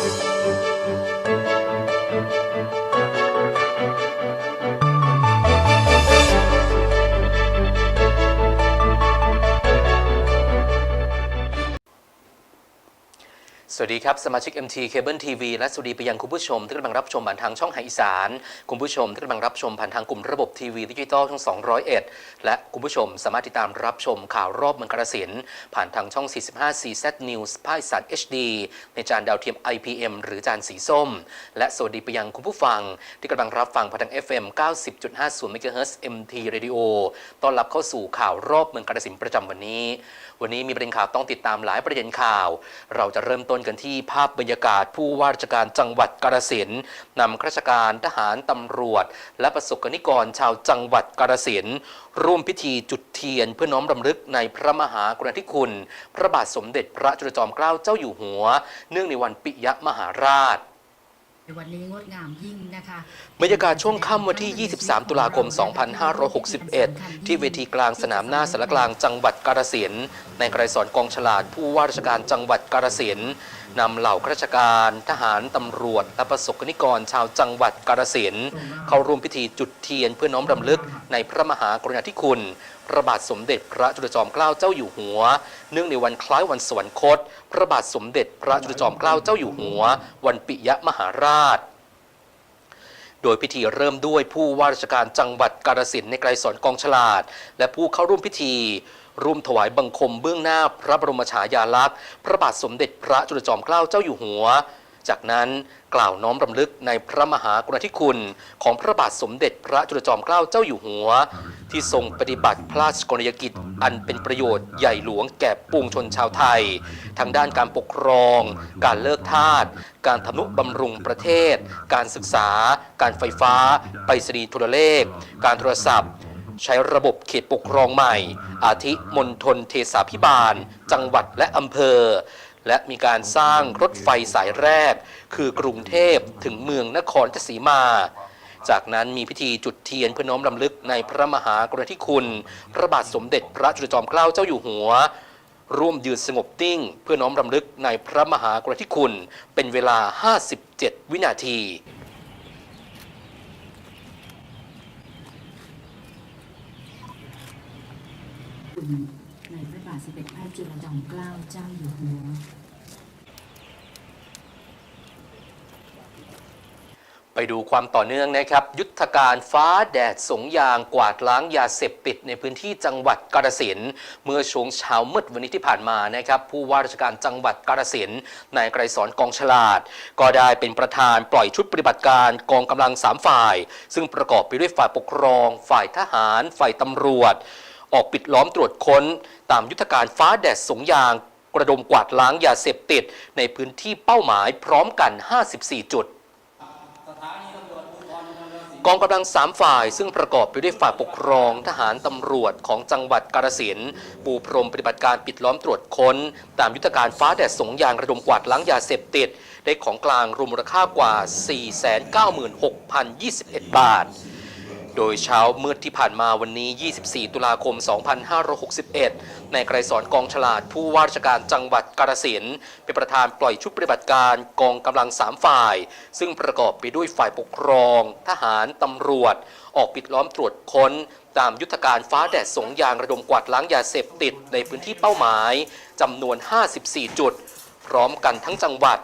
thank you วัสดีครับ สมาชิก MT Cable TV และสวัสดีไปยังคุณผู้ชมที่กำลังรับชมผ่านทางช่องไฮอีสาน คุณผู้ชมที่กำลังรับชมผ่านทางกลุ่มระบบทีวีดิจิตอลทั้ง201 และคุณผู้ชมสามารถติดตามรับชมข่าวรอบเมืองกาฬสินธ์ผ่านทางช่อง 45 CZ News ภาคอีสาน HD ในจานดาวเทียม IPM หรือจานสีส้ม และสวัสดีไปยังคุณผู้ฟัง ที่กำลังรับฟังผ่านทาง FM 90.50 MHz MT Radio ต้อนรับเข้าสู่ข่าวรอบเมืองกาฬสินธ์ประจำวันนี้ วันนี้มีประเด็นข่าวต้องติดตามหลายประเด็นข่าว เราจะเริ่มต้นกันที่ภาพบรรยากาศผู้ว่าราชการจังหวัดกาฬสินธุ์นำข้าราชการทหารตำรวจ และประสบกนิกรชาวจังหวัดกาฬสินธุ์ร่วมพิธีจุดเทียนเพื่อน้อมรำลึกในพระมหากรุณาธิคุณ พระบาทสมเด็จพระจุลจอมเกล้าเจ้าอยู่หัว เนื่องในวันปิยมหาราชในวันนี้งดงามยิ่งนะคะบรรยากาศช่วงค่ำวันที่ 23 ตุลาคม 2561 ที่เวทีกลางสนามหน้าสารกลางจังหวัดกาฬสินธุ์ในไกรสอนกองฉลาดผู้ว่าราชการจังหวัดกาฬสินธุ์ นำเหล่าข้าราชการทหารตำรวจและประสบกนิกรชาวจังหวัดกาฬสินธุ์เข้าร่วมพิธีจุดเทียนเพื่อน้อมรำลึกในพระมหากรุณาธิคุณ พระบาทสมเด็จพระจุลจอมเกล้าเจ้าอยู่หัว เนื่องในวันคล้ายวันสวรรคต พระบาทสมเด็จพระจุลจอมเกล้าเจ้าอยู่หัว วันปิยมหาราชโดยพิธีเริ่มด้วยผู้ว่าราชการจังหวัดกาฬสินในไกรสอนกองฉลาด และผู้เข้าร่วมพิธี ร่วมถวายบังคมเบื้องหน้าพระบรมฉายาลักษณ์ พระบาทสมเด็จพระจุลจอมเกล้าเจ้าอยู่หัว จากนั้นกล่าวน้อมรำลึกในพระมหากรุณาธิคุณ ของพระบาทสมเด็จพระจุลจอมเกล้าเจ้าอยู่หัว ที่ทรงปฏิบัติพระราชกรณียกิจ อันเป็นประโยชน์ใหญ่หลวงแก่ปวงชนชาวไทย ทางด้านการปกครอง การเลิกทาสการทำนุบำรุงประเทศ การศึกษา การไฟฟ้า ไปรษณีย์โทรเลข การโทรศัพท์ ใช้ระบบเขตปกครองใหม่ อาทิมณฑลเทศาพิบาล จังหวัดและอำเภอ และมีการสร้างรถไฟสายแรก คือกรุงเทพถึงเมืองนครราชสีมา จากนั้นมีพิธีจุดเทียนเพื่อน้อมรำลึกในพระมหากรุณาธิคุณ พระบาทสมเด็จพระจุลจอมเกล้าเจ้าอยู่หัวร่วมยืนสงบนิ่งเพื่อน้อมรำลึกในพระมหากรุณาธิคุณ เป็นเวลา 57 วินาที ในพระบาทสมเด็จพระจุลจอมเกล้าเจ้าอยู่หัว ไปดูความต่อเนื่องนะครับ ยุทธการฟ้าแดดสงยางกวาดล้างยาเสพติดในพื้นที่จังหวัดกาฬสินธุ์เมื่อช่วงเช้ามืดวันนี้ที่ผ่านมานะครับผู้ว่าราชการจังหวัดกาฬสินธุ์นายไกรสอนกองฉลาด ก็ได้เป็นประธานปล่อยชุดปฏิบัติการกองกำลังสามฝ่าย ซึ่งประกอบไปด้วยฝ่ายปกครอง ฝ่ายทหาร ฝ่ายตำรวจ ออกปิดล้อมตรวจค้น ตามยุทธการฟ้าแดดสงยาง กระดมกวาดล้างยาเสพติด ในพื้นที่เป้าหมายพร้อมกัน 54 จุดกองกำลังสามฝ่ายซึ่งประกอบไปด้วยฝ่ายปกครองทหารตำรวจของจังหวัดกาฬสินธุ์ปูพรมปฏิบัติการปิดล้อมตรวจค้น ตามยุทธการฟ้าแดดสงยางระดมกวาดล้างยาเสพติด ได้ของกลางรวมมูลค่ากว่า 496,021 บาท โดยเช้ามืดที่ผ่านมาวันนี้ 24 ตุลาคม 2561 ในไกรสอนกองฉลาดผู้ว่าราชการจังหวัดกาฬสินธุ์เป็นประธานปล่อยชุดปฏิบัติการกองกำลังสามฝ่าย ซึ่งประกอบไปด้วยฝ่ายปกครอง ทหารตำรวจ ออกปิดล้อมตรวจค้น ตามยุทธการฟ้าแดดสงยางระดมกวาดล้างยาเสพติดในพื้นที่เป้าหมายจำนวน 54 จุด พร้อมกันทั้งจังหวัด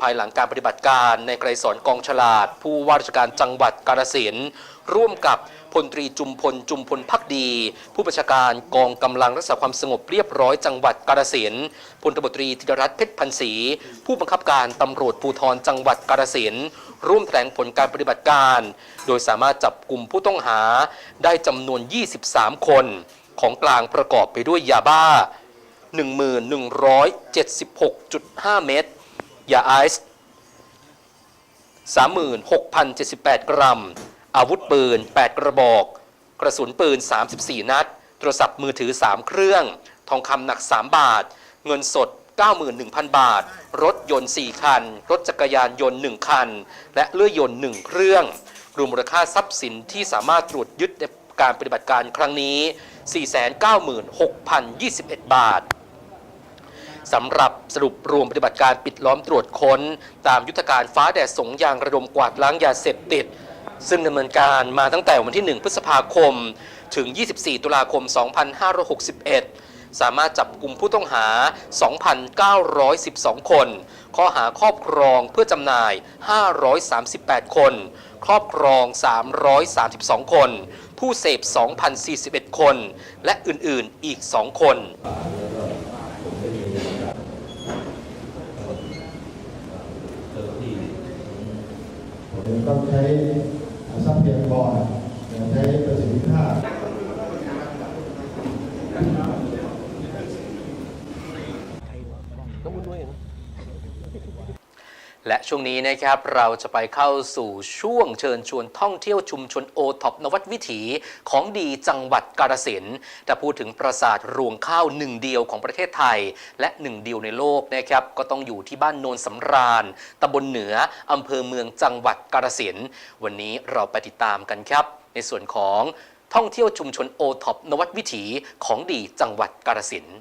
ภายหลังการปฏิบัติการในไกรสอนกองฉลาด ผู้ว่าราชการจังหวัดกาฬสินธุ์ ร่วมกับพลตรีจุมพลจุมพลพักดี ผู้บัญชาการกองกำลังรักษาความสงบเรียบร้อยจังหวัดกาฬสินธุ์พลตบตรีธิรรัตน์เพชรพันศรีผู้บังคับการตำรวจภูธรจังหวัดกาฬสินธุ์ร่วมแถลงผลการปฏิบัติการ โดยสามารถจับกลุ่มผู้ต้องหาได้จำนวน 23 คน ของกลางประกอบไปด้วยยาบ้า 1176.5 เม็ดยาไอซ์36,078 กรัม อาวุธปืน 8 กระบอก กระสุนปืน 34 นัด โทรศัพท์มือถือ 3 เครื่อง ทองคำหนัก 3 บาท เงินสด 91,000 บาท รถยนต์ 4 คัน รถจักรยานยนต์ 1 คัน และเลื่อยยนต์ 1 เครื่อง รวมมูลค่าทรัพย์สินที่สามารถตรวจยึดในการปฏิบัติการครั้งนี้ 496,021 บาทสำหรับสรุปรวมปฏิบัติการปิดล้อมตรวจค้น ตามยุทธการฟ้าแดดสงยางระดมกวาดล้างยาเสพติด ซึ่งดำเนินการมาตั้งแต่วันที่ 1 พฤษภาคม ถึง 24 ตุลาคม 2561 สามารถจับกลุ่มผู้ต้องหา 2,912 คน ข้อหาครอบครองเพื่อจำหน่าย 538 คน ครอบครอง 332 คน ผู้เสพ 2,041 คน และอื่น ๆ อีก 2 คนต้องใช้ ทรัพยากรใช้ประสิทธิภาพ และช่วงนี้นะครับเราจะไปเข้าสู่ช่วงเชิญชวนท่องเที่ยวชุมชนโอท็อปนวัดวิถีของดีจังหวัดกาฬสินธุ์แต่พูดถึงปราสาทรวงข้าวหนึ่งเดียวของประเทศไทย และหนึ่งเดียวในโลกนะครับก็ต้องอยู่ที่บ้านโนนสำราญตำบลเหนืออำเภอเมืองจังหวัดกาฬสินธุ์วันนี้เราไปติดตามกันครับ ในส่วนของท่องเที่ยวชุมชนโอท็อปนวัดวิถีของดีจังหวัดกาฬสินธุ์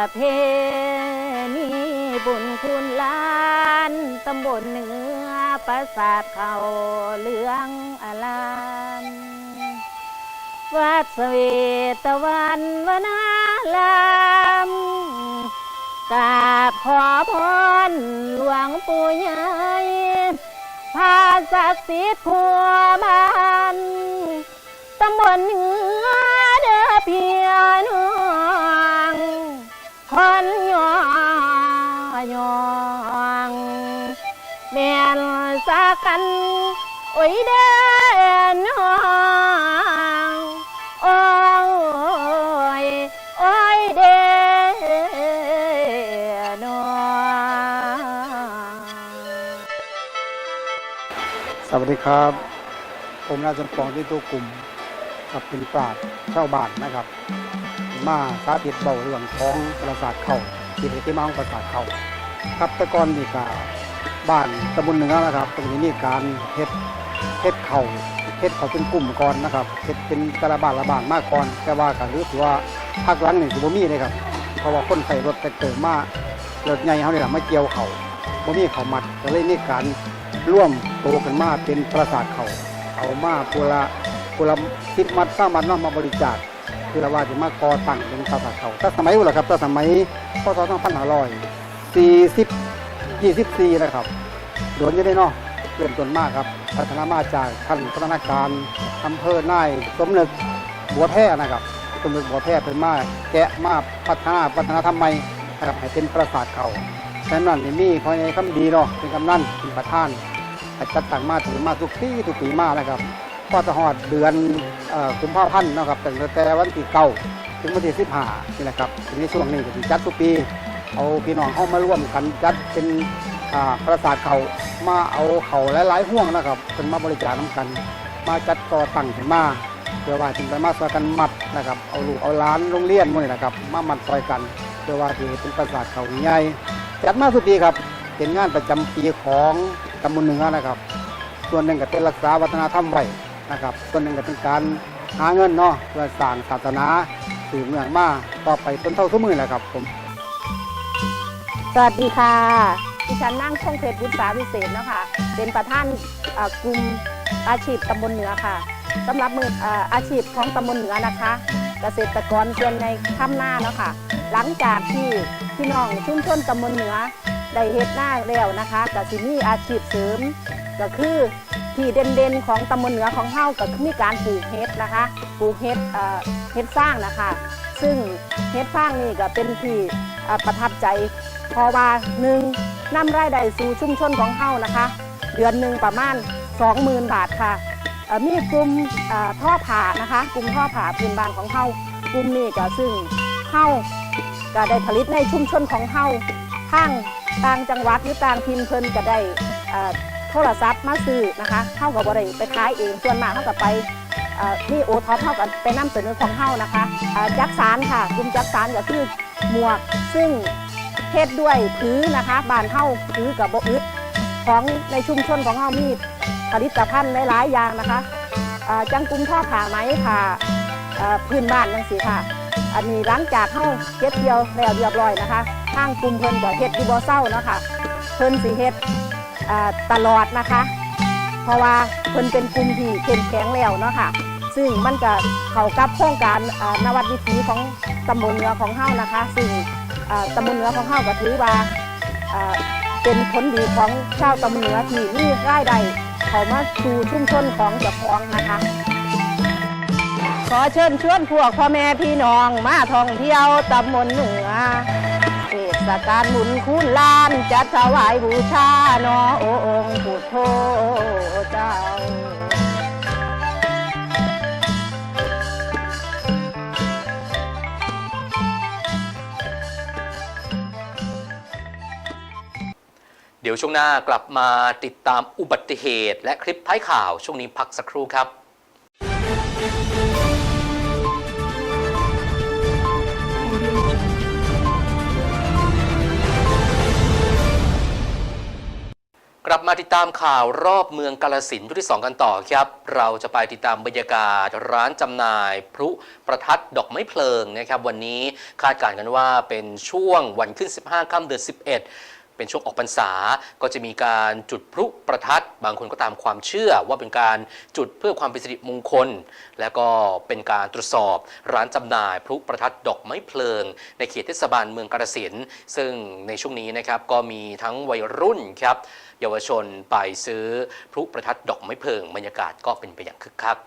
ประเพณีบุญคุณล้านตำบลเหนือปราสาทเขาเหลืองอลามวัดสเวตวันวนารามกราบขอพรหลวงปู่ใหญ่พาศักดิ์สิทธิ์พัวบ้านตำบลเหนือเด้อเพียน้อง คนยอยองแม่นสักกันโอ้ยเด้อน้องโอ้ยโอ้ยเด้อน้องสวัสดีครับ ผมราชสมปองที่ตัวกลุ่มกับเป็นปราชญ์ชาบ้านนะครับ มาสาธิตเบาเรื่องของปราสาทเขาที่ที่มาของปราสาทเขาครับแต่ก่อนนี่ก็บ้านตำบลเหนือนะครับตรงนี้มีการเฮ็ดเฮ็ดเขาเฮ็ดเขาเป็นกลุ่มก่อนนะครับเฮ็ดเป็นกระบาดระบาดมากก่อน แต่ว่าก็รู้สึกว่าภาคหลังนี่สิบ่มีเลยครับเพราะว่าคนใส่รถแต่เกิดมารถใหญ่เขาเนี่ยมาเกี่ยวเขาบ่มีเขามัดก็เลยมีการร่วมโตกันมาเป็นปราสาทเขาเอามาปุระปุระสิบมัดสร้างมัดน้อมาบริจาค คือว่าจะมาก่อตั้งเป็นปราสาทเขาถ้าสมัยนู้นแหละครับถ้าสมัยพศ2540 24นะครับโดนยังได้เนาะเริ่มต้นมากครับ พัฒนามาจากท่านพัฒนาการอำเภอนายสมนึกบัวแพร่นะครับสมนึกบัวแพร่เป็นมาแกะมาพัฒนาพัฒนาทำไมนะครับให้เป็นปราสาทเขาฉะนั้นนี่มีคอยในคำดีเนาะเป็นกำนันเป็นประธานจัดตั้งมาถือมาทุกปีทุกปีมานะครับ ก็จะหอดเดือนเอ่อกุมภาพันธ์นะครับตั้งแต่วันที่เก้าถึงวันที่สิบห้านี่แหละครับในช่วงนี้ก็สิจัดทุกปี เอาพี่น้องเข้ามาร่วมกันจัดเป็นประสาทเขามาเอาเขาหลายๆห่วงนะครับเป็นมาบริจาคน้ำกัน มาจัดก่อตั้งขึ้นมาเพื่อว่าถึงไปมาซอยกันมัดนะครับเอาลูกเอาล้านโรงเรียนพวกนี้นะครับมามัดซอยกันเพื่อว่าที่เป็นประสาทเขาใหญ่จัดมาสุดปีครับเป็นงานประจำปีของตำบลเหนือนะครับ ส่วนหนึ่งก็เป็นรักษาวัฒนธรรมไว้ นะครับส่วนหนึ่งก็เป็นการหาเงินเนาะเพื่อสร้างศาสนาสืบเนื่องมาต่อไปจนเท่าทุกมือแหละครับผมสวัสดีค่ะ ดิฉันนั่งช่องเพชรบุญษาวิเศษเนาะคะ เป็นประธานเอ่อกลุ่มอาชีพตำบลเหนือค่ะสำหรับมือเอ่ออาชีพของตำบลเหนือนะคะ เกษตรกรส่วนในทำหน้าเนาะค่ะ หลังจากที่พี่น้องชุมชนตำบลเหนือได้เฮ็ดหน้าแล้วนะคะก็สิมีอาชีพเสริม ก็คือ ที่เด่นๆของตำบลเหนือของเฮาก็คือมีการปลูกเฮ็ดนะคะ ปลูกเฮ็ดเฮ็ดสร้างนะคะ ซึ่งเฮ็ดสร้างนี่ก็เป็นที่ประทับใจเพราะว่าหนึ่งนำรายได้สู่ชุมชนของเฮานะคะ เดือนหนึ่งประมาณ 20,000 บาทค่ะมีกลุ่มท่อผ่านะคะกลุ่มท่อผ่าพื้นบ้านของเฮากลุ่มนี้ก็ซึ่งเฮาก็ได้ผลิตในชุมชนของเฮาทางต่างจังหวัดหรือต่างถิ่นเพิ่นก็ได้ โทรศัพท์มาซื้อนะคะเฮาก็บ่ได้ไปขายเองส่วนมากเฮาก็ไปเอ่อที่โอท็อปเฮาก็ไปนำเสนอของเฮานะคะจักสารค่ะกลุ่มจักสารก็คือหมวกซึ่งเฮ็ดด้วยผือนะคะบานเฮาผือกับโบอึดของในชุมชนของเฮามีผลิตภัณฑ์หลายอย่างนะคะจังกลุ่มทอผ้าไหมค่ะพื้นบ้านจังซี่ค่ะ อันนี้หลังจากเฮาเก็บเกี่ยวแล้วเรียบร้อยนะคะทางกลุ่มเพิ่นก็เฮ็ดอยู่บ่เศร้าเนาะค่ะเพิ่นสิเฮ็ด ตลอดนะคะ เพราะว่าเพิ่นเป็นกลุ่มที่เข้มแข็งแล้วเนาะค่ะ ซึ่งมันก็เข้ากับโครงการนวัดวิถีของตำบลเหนือของเฮานะคะ ซึ่งตำบลเหนือของเฮาก็ถือว่าเป็นผลดีของชาวตำบลเหนือที่มีรายได้เข้ามาสู่ชุมชนของเจ้าของนะคะ ขอเชิญชวนพวกพ่อแม่พี่น้องมาท่องเที่ยวตำบลเหนือ เทศกาลหมุนคูนลานจัดถวายบูชาเนอโอองค์พุทโธเจ้าเดี๋ยวช่วงหน้ากลับมาติดตามอุบัติเหตุ และคลิปท้ายข่าวช่วงนี้พักสักครู่ครับ กลับมาติดตามข่าวรอบเมืองกาลสินธุ์ชุดที่ 2 กันต่อครับ เราจะไปติดตามบรรยากาศร้านจำหน่าย พลุประทัดดอกไม้เพลิงนะครับวันนี้คาดการณ์กันว่าเป็นช่วงวันขึ้น 15ค่ำเดือน11เป็นช่วงออกพรรษา ก็จะมีการจุดพลุประทัด บางคนก็ตามความเชื่อว่าเป็นการจุดเพื่อความเป็นสิริมงคล และก็เป็นการตรวจสอบร้านจำหน่ายพลุประทัดดอกไม้เพลิง ในเขตเทศบาลเมืองกาฬสินธุ์ซึ่งในช่วงนี้นะครับก็มีทั้งวัยรุ่นครับ เยาวชนไปซื้อพลุประทัดดอกไม้เพลิงบรรยากาศก็เป็นไปอย่างคึกคัก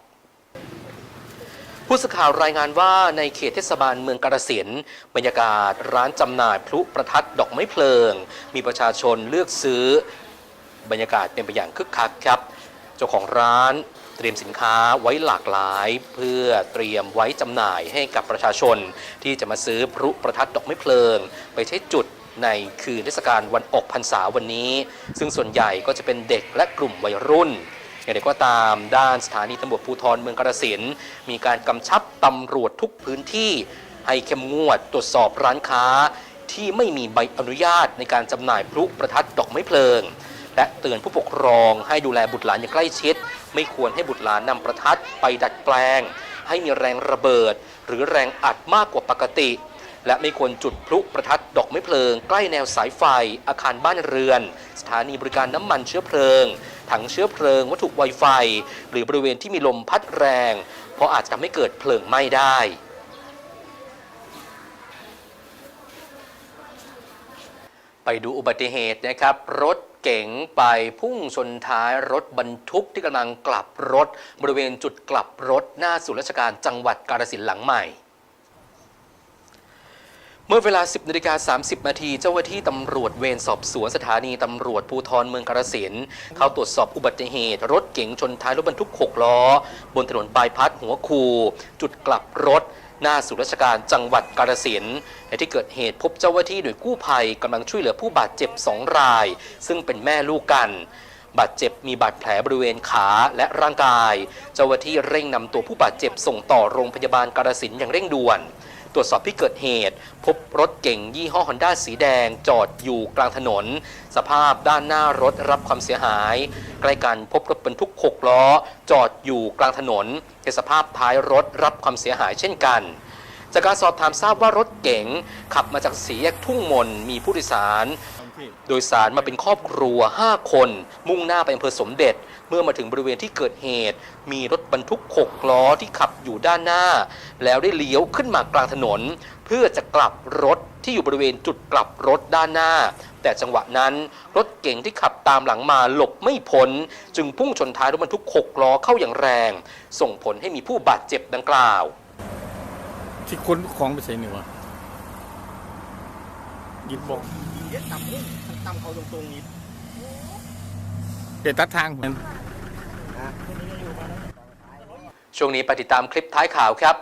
ผู้สื่อข่าวรายงานว่าในเขตเทศบาลเมืองกาฬสินบรรยากาศร้านจำหน่ายพลุประทัดดอกไม้เพลิง มีประชาชนเลือกซื้อบรรยากาศเป็นไปอย่างคึกคักครับ เจ้าของร้านเตรียมสินค้าไว้หลากหลาย เพื่อเตรียมไว้จำหน่ายให้กับประชาชนที่จะมาซื้อพลุประทัดดอกไม้เพลิง ไปใช้จุด ในคืนเทศกาลวันออกพรรษาวันนี้ ซึ่งส่วนใหญ่ก็จะเป็นเด็กและกลุ่มวัยรุ่นอย่างไรก็ตามด้านสถานีตำรวจภูธรเมืองกาฬสินมีการกำชับตำรวจทุกพื้นที่ ให้เข้มงวดตรวจสอบร้านค้า ที่ไม่มีใบอนุญาตในการจำหน่ายพลุประทัดดอกไม้เพลิง และเตือนผู้ปกครองให้ดูแลบุตรหลานอย่างใกล้ชิด ไม่ควรให้บุตรหลานนำประทัดไปดัดแปลง ให้มีแรงระเบิด หรือแรงอัดมากกว่าปกติ และไม่ควรจุดพลุประทัดดอกไม้เพลิง ใกล้แนวสายไฟ อาคารบ้านเรือน สถานีบริการน้ำมันเชื้อเพลิง ถังเชื้อเพลิง วัตถุไวไฟ หรือบริเวณที่มีลมพัดแรง เพราะอาจจะทำให้เกิดเพลิงไหม้ได้ไปดูอุบัติเหตุนะครับ รถเก๋งไปพุ่งชนท้ายรถบรรทุกที่กำลังกลับรถ บริเวณจุดกลับรถหน้าศูนย์ราชการจังหวัดกาฬสินธุ์หลังใหม่ เมื่อเวลา 10นาฬิกา30 นาทีเจ้าหน้าที่ตำรวจเวรสอบสวนสถานีตำรวจภูธรเมืองกาฬสินธุ์เข้าตรวจสอบอุบัติเหตุ รถเก๋งชนท้ายรถบรรทุก 6 ล้อ บนถนนบายพัดหัวคู จุดกลับรถ หน้าศูนย์ราชการจังหวัดกาฬสินธุ์ในที่เกิดเหตุพบเจ้าหน้าที่หน่วยกู้ภัยกำลังช่วยเหลือผู้บาดเจ็บ 2 ราย ซึ่งเป็นแม่ลูกกัน บาดเจ็บมีบาดแผลบริเวณขาและร่างกาย เจ้าหน้าที่เร่งนำตัวผู้บาดเจ็บส่งต่อโรงพยาบาลกาฬสินธุ์อย่างเร่งด่วน ตรวจสอบที่เกิดเหตุ พบรถเก๋งยี่ห้อฮอนด้าสีแดง จอดอยู่กลางถนน สภาพด้านหน้ารถรับความเสียหาย ใกล้กันพบรถบรรทุก 6 ล้อ จอดอยู่กลางถนนในสภาพท้ายรถรับความเสียหายเช่นกันจากการสอบถามทราบว่ารถเก๋งขับมาจากสีแยกทุ่งมน มีผู้โดยสาร โดยสารมาเป็นครอบครัว 5 คน มุ่งหน้าไปอำเภอสมเด็จ เมื่อมาถึงบริเวณที่เกิดเหตุ มีรถบรรทุก6ล้อที่ขับอยู่ด้านหน้า แล้วได้เลี้ยวขึ้นมากลางถนน เพื่อจะกลับรถที่อยู่บริเวณจุดกลับรถด้านหน้า แต่จังหวะนั้นรถเก๋งที่ขับตามหลังมาหลบไม่พ้น จึงพุ่งชนท้ายรถบรรทุก6ล้อเข้าอย่างแรง ส่งผลให้มีผู้บาดเจ็บดังกล่าว ที่คนของไปใส่หนึ่งวะยิบบอกำนี่ต่ำเขาตรงๆนี้เด็ดตัดทางเหมือนช่วงนี้ไปติดตามคลิปท้ายข่าวครับ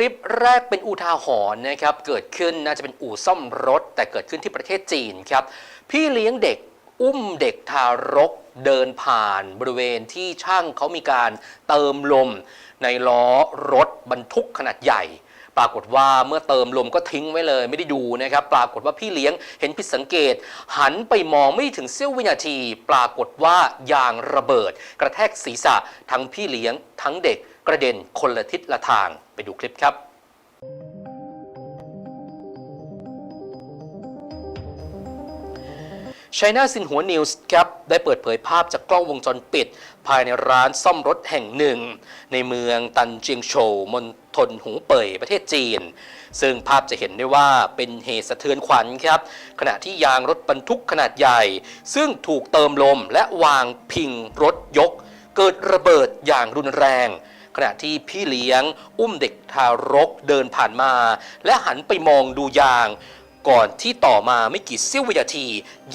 ลิปแรกเป็นอุทาหรณ์นะครับ เกิดขึ้นน่าจะเป็นอู่ซ่อมรถ แต่เกิดขึ้นที่ประเทศจีนครับ พี่เลี้ยงเด็กอุ้มเด็กทารกเดินผ่านบริเวณที่ช่างเขามีการเติมลม ในล้อรถบรรทุกขนาดใหญ่ ปรากฏว่าเมื่อเติมลมก็ทิ้งไว้เลย ไม่ได้ดูนะครับ ปรากฏว่าพี่เลี้ยงเห็นผิดสังเกต หันไปมองไม่ถึงเสี้ยววินาที ปรากฏว่ายางระเบิด กระแทกศีรษะทั้งพี่เลี้ยงทั้งเด็ก กระเด็นคนละทิศละทางไปดูคลิปครับ China ซินหัวนิวส์ครับได้เปิดเผยภาพจากกล้องวงจรปิด ภายในร้านซ่อมรถแห่งหนึ่ง ในเมืองตันเจียงโฉวมณฑลหูเป่ยประเทศจีน ซึ่งภาพจะเห็นได้ว่าเป็นเหตุสะเทือนขวัญครับ ขณะที่ยางรถบรรทุกขนาดใหญ่ ซึ่งถูกเติมลมและวางพิงรถยก เกิดระเบิดอย่างรุนแรง ขณะที่พี่เลี้ยงอุ้มเด็กทารกเดินผ่านมา และหันไปมองดูยาง ก่อนที่ต่อมาไม่กี่เสี้ยววินาที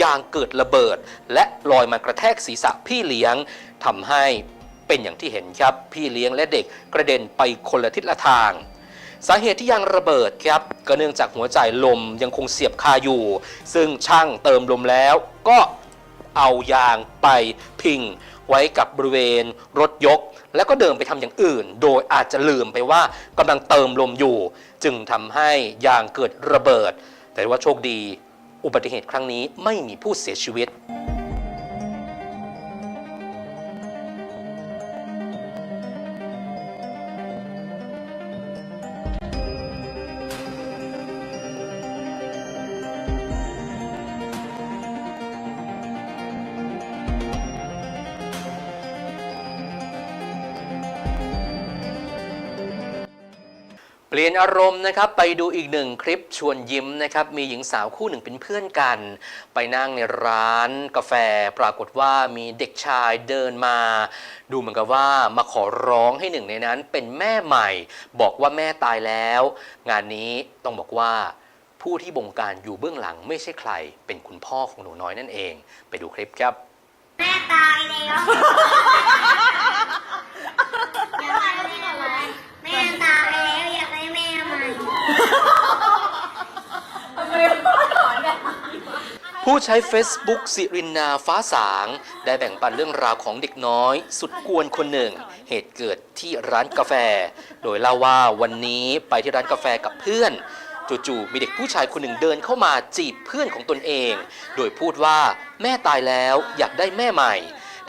ยางเกิดระเบิด และลอยมากระแทกศีรษะพี่เลี้ยงทำให้เป็นอย่างที่เห็นครับ พี่เลี้ยงและเด็กกระเด็นไปคนละทิศละทางสาเหตุที่ยางระเบิดครับก็เนื่องจากหัวใจลมยังคงเสียบคาอยู่ ซึ่งช่างเติมลมแล้วก็เอายางไปพิงไว้กับบริเวณรถยก แล้วก็เดินไปทำอย่างอื่น โดยอาจจะลืมไปว่ากำลังเติมลมอยู่ จึงทำให้ยางเกิดระเบิด แต่ว่าโชคดี อุบัติเหตุครั้งนี้ไม่มีผู้เสียชีวิต อารมณ์นะครับไปดูอีกหนึ่งคลิปชวนยิ้มนะครับมีหญิงสาวคู่หนึ่งเป็นเพื่อนกัน ไปนั่งในร้านกาแฟ ปรากฏว่ามีเด็กชายเดินมา ดูเหมือนกับว่ามาขอร้องให้หนึ่งในนั้นเป็นแม่ใหม่ บอกว่าแม่ตายแล้ว งานนี้ต้องบอกว่าผู้ที่บงการอยู่เบื้องหลังไม่ใช่ใคร เป็นคุณพ่อของหนูน้อยนั่นเอง ไปดูคลิปครับ แม่ตายแล้วอยากได้แม่ไหมแม่ตายแล้วอยากได้แม่ใหม่ ผู้ใช้ Facebook สิรินนาฟ้าสาง ได้แบ่งปันเรื่องราวของเด็กน้อย สุดกวนคนหนึ่ง เหตุเกิดที่ร้านกาแฟ โดยเล่าว่าวันนี้ไปที่ร้านกาแฟกับเพื่อน จู่ๆมีเด็กผู้ชายคนหนึ่งเดินเข้ามาจีบเพื่อนของตนเอง โดยพูดว่าแม่ตายแล้วอยากได้แม่ใหม่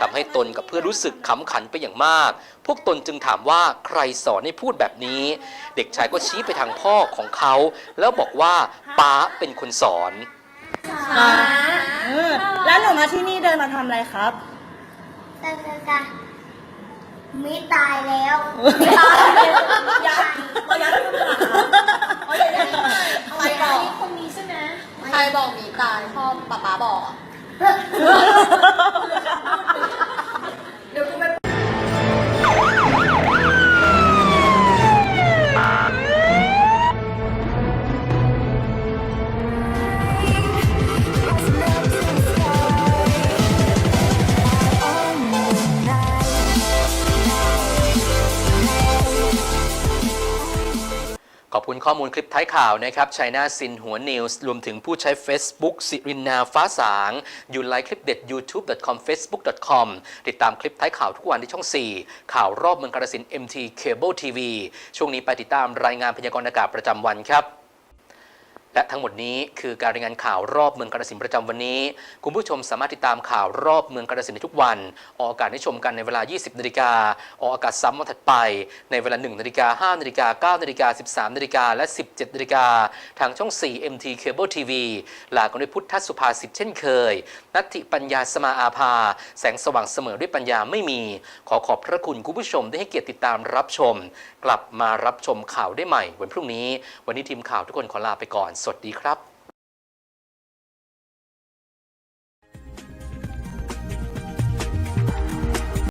ทำให้ตนกับเพื่อนรู้สึกขำขันไปอย่างมาก พวกตนจึงถามว่าใครสอนให้พูดแบบนี้ เด็กชายก็ชี้ไปทางพ่อของเขา แล้วบอกว่าป๊าเป็นคนสอน เออแล้วหนูมาที่นี่เดินมาทำอะไรครับตายตายตายมิตายแล้วใครบอกคนนี้ใช่ไหมใครบอกหมีตายพ่อป๊าป๊าบอกอะขอบคุณ ข้อมูลคลิปท้ายข่าวนะครับชัยนาซินหัวนิวส์รวมถึงผู้ใช้ Facebook สิรินนาฟ้าสางยูไลค์คลิปเด็ด youtube.com facebook.com ติดตามคลิปท้ายข่าวทุกวันที่ช่อง 4 ข่าวรอบเมืองกาฬสินธุ์ MT Cable TV ช่วงนี้ไปติดตามรายงานพยากรณ์อากาศประจำวันครับ และทั้งหมดนี้คือการรายงานข่าวรอบเมืองกาฬสินประจำวันนี้ คุณผู้ชมสามารถติดตามข่าวรอบเมืองกาฬสินธุ์ได้ทุกวัน ออกอากาศให้ชมกันในเวลา 20 นาฬิกา ออกอากาศซ้ำวันถัดไป ในเวลา 1 นาฬิกา 5 นาฬิกา 9 นาฬิกา 13 นาฬิกา และ 17 นาฬิกา ทางช่อง 4 MT Cable TV ลากันด้วยพุทธสุภาษิตเช่นเคย นัตถิปัญญาสมาอาภา แสงสว่างเสมอด้วยปัญญาไม่มี ขอขอบพระคุณคุณผู้ชมได้ให้เกียรติติดตามรับชม กลับมารับชมข่าวได้ใหม่วันพรุ่งนี้ วันนี้ทีมข่าวทุกคนขอลาไปก่อนสวัสดีครับ